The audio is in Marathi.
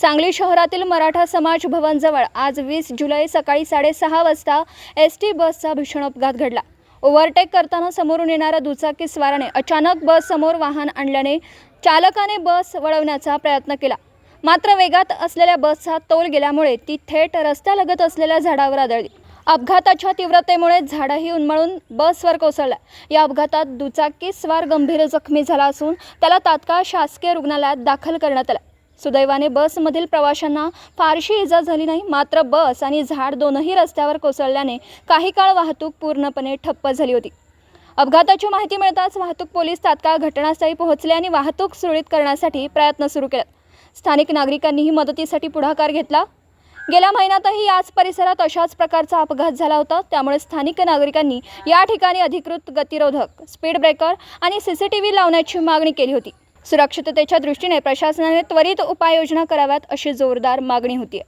सांगली शहरातील मराठा समाज भवनजवळ आज वीस जुलै सकाळी साडेसहा वाजता एस टी बसचा भीषण अपघात घडला. ओव्हरटेक करताना समोरून येणाऱ्या दुचाकी स्वाराने अचानक बस समोर वाहन आणल्याने चालकाने बस वळवण्याचा प्रयत्न केला. मात्र वेगात असलेल्या बसचा तोल गेल्यामुळे ती थेट रस्त्यालगत असलेल्या झाडावर आदळली. अपघाताच्या तीव्रतेमुळे झाडही उन्मळून बसवर कोसळल्या. या अपघातात दुचाकी स्वार गंभीर जखमी झाला असून त्याला तात्काळ शासकीय रुग्णालयात दाखल करण्यात आला. सुदैवाने बसमधील प्रवाशांना फारशी इजा झाली नाही मात्र बस आणि झाड दोनही रस्त्यावर कोसळल्याने काही काळ वाहतूक पूर्णपणे ठप्प झाली होती. अपघाताची माहिती मिळताच वाहतूक पोलीस तात्काळ घटनास्थळी पोहोचले आणि वाहतूक सुरळीत करण्यासाठी प्रयत्न सुरू केले. स्थानिक नागरिकांनीही मदतीसाठी पुढाकार घेतला. गेल्या महिन्यातही याच परिसरात अशाच प्रकारचा अपघात झाला होता. त्यामुळे स्थानिक नागरिकांनी या ठिकाणी अधिकृत गतिरोधक स्पीड ब्रेकर आणि सी सी टी व्ही लावण्याची मागणी केली होती. सुरक्षिततेच्या दृष्टीने प्रशासनाने त्वरित उपाययोजना कराव्यात अशी जोरदार मागणी होती